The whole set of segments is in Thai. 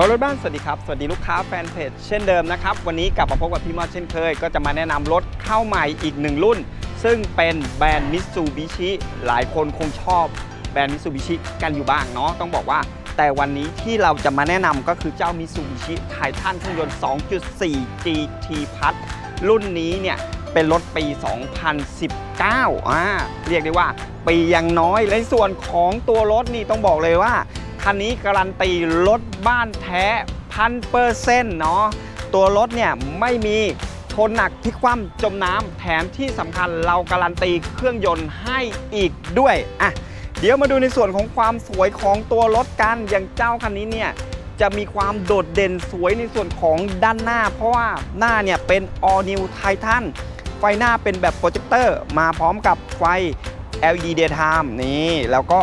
บรถบ้านสวัสดีครับ สวัสดีลูกค้าแฟนเพจเช่นเดิมนะครับ วันนี้กลับมาพบกับพี่มอดเช่นเคย ก็จะมาแนะนำรถเข้าใหม่อีกหนึ่งรุ่น ซึ่งเป็นแบรนด์มิ t ซูบิชิหลายคนคงชอบแบรนด์มิ t ซูบิชิกันอยู่บ้างเนาะต้องบอกว่า แต่วันนี้ที่เราจะมาแนะนำก็คือเจ้ามิ t ซูบิชิไททันเครื่องยนต์ 2.4 GT พัทรุ่นนี้เนี่ยเป็นรถปี 2019อ่าเรียกได้ว่าปียังน้อย ในส่วนของตัวรถนี่ต้องบอกเลยว่า คันนี้การันตีรถบ้านแท้พันเปอร์เซ็นต์เนาะตัวรถเนี่ยไม่มีชนหนักที่คว่ำจมน้ำแถมที่สำคัญเราการันตีเครื่องยนต์ให้อีกด้วยอะเดี๋ยวมาดูในส่วนของความสวยของตัวรถกันอย่างเจ้าคันนี้เนี่ยจะมีความโดดเด่นสวยในส่วนของด้านหน้า เพราะว่าหน้าเนี่ยเป็น all new Titan ไฟหน้าเป็นแบบโปรเจคเตอร์มาพร้อมกับไฟ LED daytime นี่แล้วก็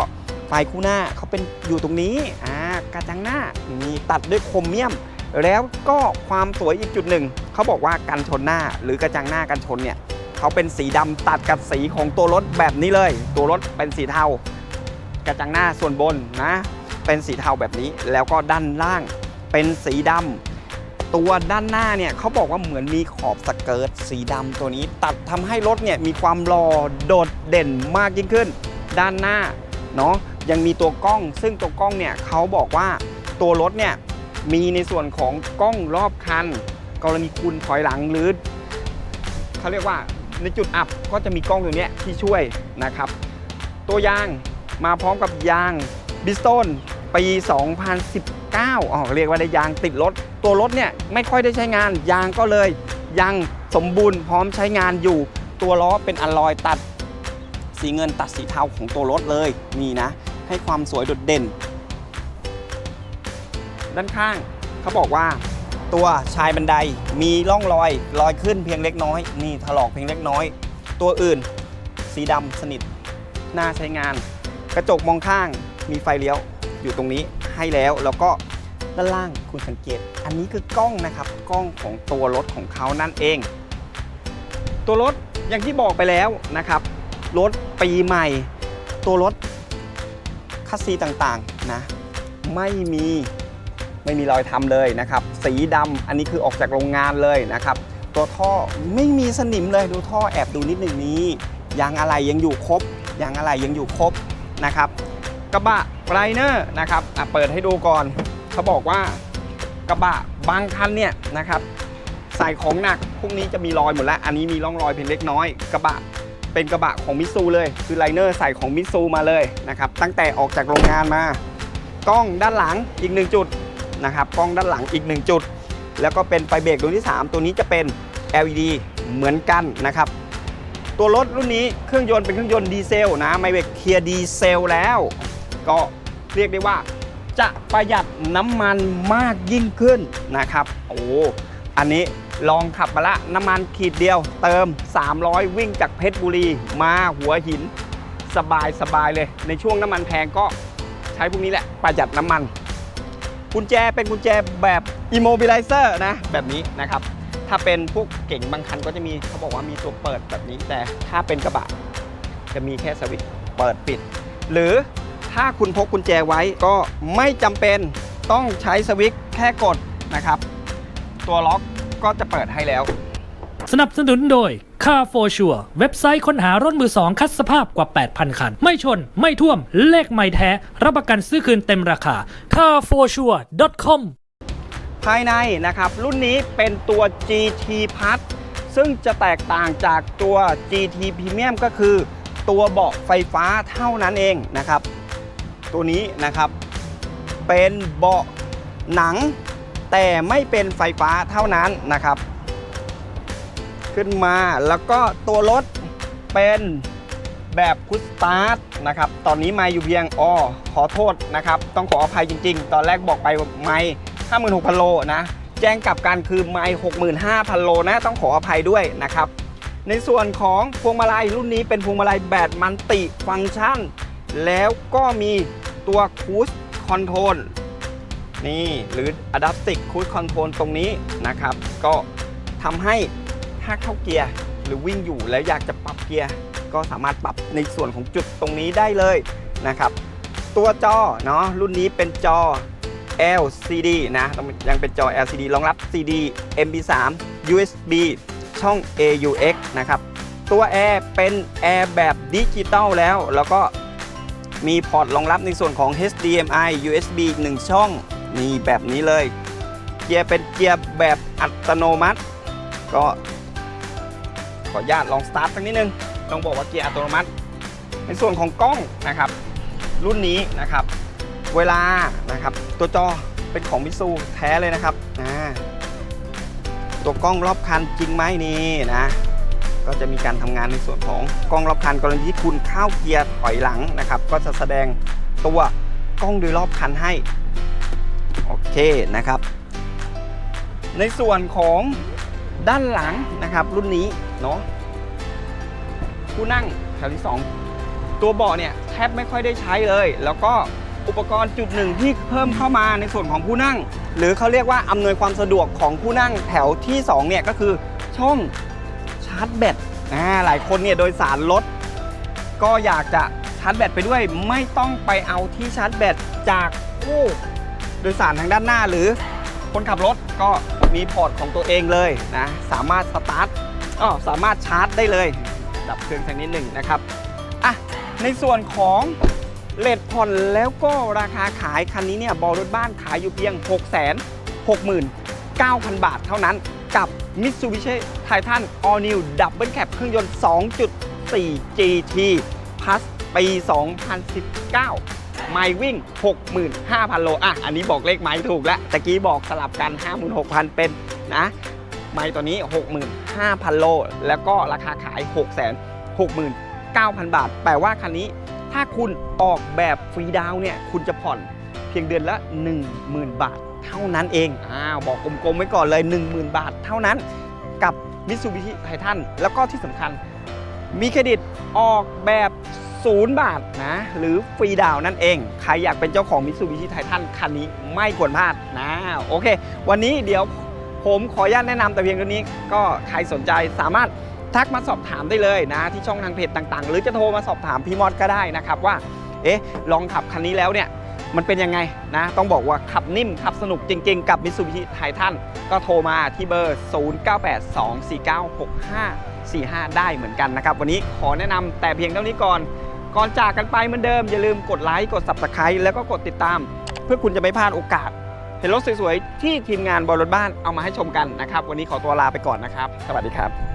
ไฟคู่หน้าเขาเป็นอยู่ตรงนี้อ่ากระจังหน้ามีตัดด้วยโครเมียม แล้วก็ความสวยอีกจุดหนึ่งเขาบอกว่ากันชนหน้าหรือกระจังหน้ากันชนเนี่ยเขาเป็นสีดำตัดกับสีของตัวรถแบบนี้เลย ตัวรถเป็นสีเทา กระจังหน้าส่วนบนนะ เป็นสีเทาแบบนี้แล้วก็ด้านล่างเป็นสีดำตัวด้านหน้าเนี่ยเขาบอกว่าเหมือนมีขอบสเกิร์ตสีดำตัวนี้ ตัดทำให้รถเนี่ยมีความหล่อโดดเด่นมากยิ่งขึ้น ด้านหน้าเนาะ ยังมีตัวกล้อง ซึ่งตัวกล้องเนี่ยเขาบอกว่าตัวรถเนี่ยมีในส่วนของกล้องรอบคัน กรณีคุณถอยหลังหรือเขาเรียกว่าในจุดอับก็จะมีกล้องตัวนี้ที่ช่วยนะครับ ตัวยางมาพร้อมกับยางบิสโตนปี 2019อ๋อเรียกว่าได้ยางติดรถ ตัวรถเนี่ยไม่ค่อยได้ใช้งาน ยางก็เลยยังสมบูรณ์พร้อมใช้งานอยู่ ตัวล้อเป็นอลลอยตัดสีเงินตัดสีเทาของตัวรถเลยนี่นะ ให้ความสวยโดดเด่น ด้านข้างเขาบอกว่า ตัวชายบันไดมีร่องรอยรอยขึ้นเพียงเล็กน้อย นี่ถลอกเพียงเล็กน้อย ตัวอื่น สีดำสนิทน่าใช้งาน กระจกมองข้างมีไฟเลี้ยวอยู่ตรงนี้ให้แล้วแล้วก็ด้านล่างคุณสังเกต อันนี้คือกล้องนะครับกล้องของตัวรถของเขานั่นเอง ตัวรถอย่างที่บอกไปแล้วนะครับ รถปีใหม่ ตัวรถ คัสซีต่างๆนะไม่มีไม่มีรอยทำเลยนะครับ สีดำอันนี้คือออกจากโรงงานเลยนะครับ ตัวท่อไม่มีสนิมเลยดูท่อแอบดูนิดหนึ่งนี้ยางอะไรยังอยู่ครบยางอะไรยังอยู่ครบนะครับ กระบะไรเนอร์นะครับอะเปิดให้ดูก่อนเขาบอกว่ากระบะบางคันเนี่ยนะครับใส่ของหนักพวกนี้จะมีรอยหมดแล้ว อันนี้มีร่องรอยเพียงเล็กน้อย กระบะ เป็นกระบะของมิซูเลย คือไลเนอร์ใส่ของมิซูมาเลยนะครับ ตั้งแต่ออกจากโรงงานมากล้องด้านหลังอีกหนึ่งจุดนะครับกล้องด้านหลังอีกหนึ่งจุด แล้วก็เป็นไฟเบรกดวงที่ 3 ตัวนี้จะเป็น LED เหมือนกันนะครับ ตัวรถรุ่นนี้เครื่องยนต์เป็นเครื่องยนต์ดีเซลนะไม่เบรกเคลียร์ดีเซลแล้ว ก็เรียกได้ว่าจะประหยัดน้ำมันมากยิ่งขึ้นนะครับ โอ้อันนี้ ลองขับมาละน้ำมันขีดเดียว เติม 300 วิ่งจากเพชรบุรีมาหัวหิน สบายสบายเลย ในช่วงน้ำมันแพงก็ใช้พวกนี้แหละประหยัดน้ำมัน กุญแจเป็นกุญแจแบบ immobilizer นะ แบบนี้นะครับ ถ้าเป็นพวกเก่งบางคันก็จะมีเขาบอกว่ามีตัวเปิดแบบนี้ แต่ถ้าเป็นกระบะ จะมีแค่สวิตช์เปิดปิด หรือถ้าคุณพกกุญแจไว้ก็ไม่จำเป็นต้องใช้สวิตช์แค่กดนะครับ ตัวล็อก ก็จะเปิดให้แล้ว สนับสนุนโดย Car for Sure เว็บไซต์ค้นหารถมือสองคัดสภาพกว่า 8,000 คัน ไม่ชน ไม่ท่วม เลขไม่แท้ รับประกันซื้อคืนเต็มราคา carforsure.com ภายในนะครับ รุ่นนี้เป็นตัว GT Plus ซึ่งจะแตกต่างจากตัว GT Premium ก็คือ ตัวเบาะไฟฟ้าเท่านั้นเองนะครับ ตัวนี้นะครับเป็นเบาะหนัง แต่ไม่เป็นไฟฟ้าเท่านั้นนะครับ ขึ้นมาแล้วก็ตัวรถเป็นแบบพุชสตาร์ทนะครับ ตอนนี้ไม่อยู่เพียงอ๋อขอโทษนะครับ ต้องขออภัยจริง ๆ ตอนแรกบอกไปไม่56,000โลนะ แจ้งกลับกันคือไม่65,000โลนะ ต้องขออภัยด้วยนะครับ ในส่วนของพวงมาลัยรุ่นนี้เป็นพวงมาลัยแบบมันติฟังก์ชัน แล้วก็มีตัวคูสคอนโทรล นี่หรือ Adaptive Cruise Control ตรงนี้นะครับ ก็ทำให้ถ้าเข้าเกียร์หรือวิ่งอยู่แล้วอยากจะปรับเกียร์ ก็สามารถปรับในส่วนของจุดตรงนี้ได้เลยนะครับ ตัวจอเนาะรุ่นนี้เป็นจอ LCD นะยังเป็นจอ LCD รองรับ CD MP3 USB ช่อง AUX นะครับ ตัวแอร์เป็นแอร์แบบดิจิตอลแล้ว แล้วก็มีพอร์ตรองรับในส่วนของ HDMI USB อีกหนึ่งช่อง นี่แบบนี้เลย เกียร์เป็นเกียร์แบบอัตโนมัติ ก็ขออนุญาตลองสตาร์ทสักนิดนึง ต้องบอกว่าเกียร์อัตโนมัติ ในส่วนของกล้องนะครับ รุ่นนี้นะครับ เวลานะครับ ตัวจอเป็นของมิซูแท้เลยนะครับอ่าตัวกล้องรอบคันจริงไหมนี่นะ ก็จะมีการทำงานในส่วนของกล้องรอบคันกรณีที่คุณเข้าเกียร์ถอยหลังนะครับ ก็จะแสดงตัวกล้องโดยรอบคันให้ โอเคนะครับ ในส่วนของด้านหลังนะครับรุ่นนี้เนาะผู้นั่งแถวที่ 2 ตัวเบาะเนี่ยแทบไม่ค่อยได้ใช้เลย แล้วก็อุปกรณ์จุดหนึ่งที่เพิ่มเข้ามาในส่วนของผู้นั่ง หรือเขาเรียกว่าอำนวยความสะดวกของผู้นั่งแถวที่ 2 เนี่ยก็คือช่องชาร์จแบตอ่าหลายคนเนี่ยโดยสารรถก็อยากจะชาร์จแบตไปด้วย ไม่ต้องไปเอาที่ชาร์จแบตจากผู้ ดยสารทางด้านหน้าหรือคนขับรถก็มีพอร์ตของตัวเองเลยนะสามารถสตาร์ทอ๋อสามารถชาร์จได้เลย ดับเครื่องสักนิดหนึ่งนะครับอะในส่วนของเลทผ่อนแล้วก็ราคาขายคันนี้เนี่ยบอรถบ้านขายอยู่เพียง 6 6 9 0 0 0 บาทเท่านั้นกับ Mitsubishi Titan All New Double Cab เครื่องยนต์ 2.4 GT Plus ปี 2019 ไมล์วิ่ง 65,000 โล อะ อันนี้บอกเลขไมล์ถูกแล้วตะกี้บอกสลับกัน 56,000 เป็นนะไมล์ตัวนี้ 65,000 โล แล้วก็ราคาขาย 669,000 บาท แปลว่าคันนี้ถ้าคุณออกแบบฟรีดาวน์เนี่ย คุณจะผ่อนเพียงเดือนละ 10,000 บาท เท่านั้นเอง อ้าว บอกกลมๆไว้ก่อนเลย 10,000 บาท เท่านั้น กับ Mitsubishi Titan แล้วก็ที่สำคัญมีเครดิตออกแบบ ศูนย์บาทนะ หรือฟรีดาวนั่นเอง ใครอยากเป็นเจ้าของ Mitsubishi Titan คันนี้ไม่ควรพลาดนะ โอเค วันนี้เดี๋ยวผมขออนุญาตแนะนำแต่เพียงเท่านี้ ก็ใครสนใจสามารถทักมาสอบถามได้เลยนะ ที่ช่องทางเพจต่างๆ หรือจะโทรมาสอบถามพี่มอดก็ได้นะครับว่า เอ๊ะ ลองขับคันนี้แล้วเนี่ยมันเป็นยังไงนะ ต้องบอกว่าขับนิ่ม ขับสนุกจริง ๆ กับ Mitsubishi Titan ก็โทรมาที่เบอร์ 0982496545 ได้เหมือนกันนะครับ วันนี้ขอแนะนำแต่เพียงเท่านี้ก่อน ก่อนจากกันไปเหมือนเดิม อย่าลืมกดไลค์กด Subscribe แล้วก็กดติดตาม เพื่อคุณจะไม่พลาดโอกาส เห็นรถสวยๆที่ทีมงานบอลรถบ้านเอามาให้ชมกันนะครับ วันนี้ขอตัวลาไปก่อนนะครับ สวัสดีครับ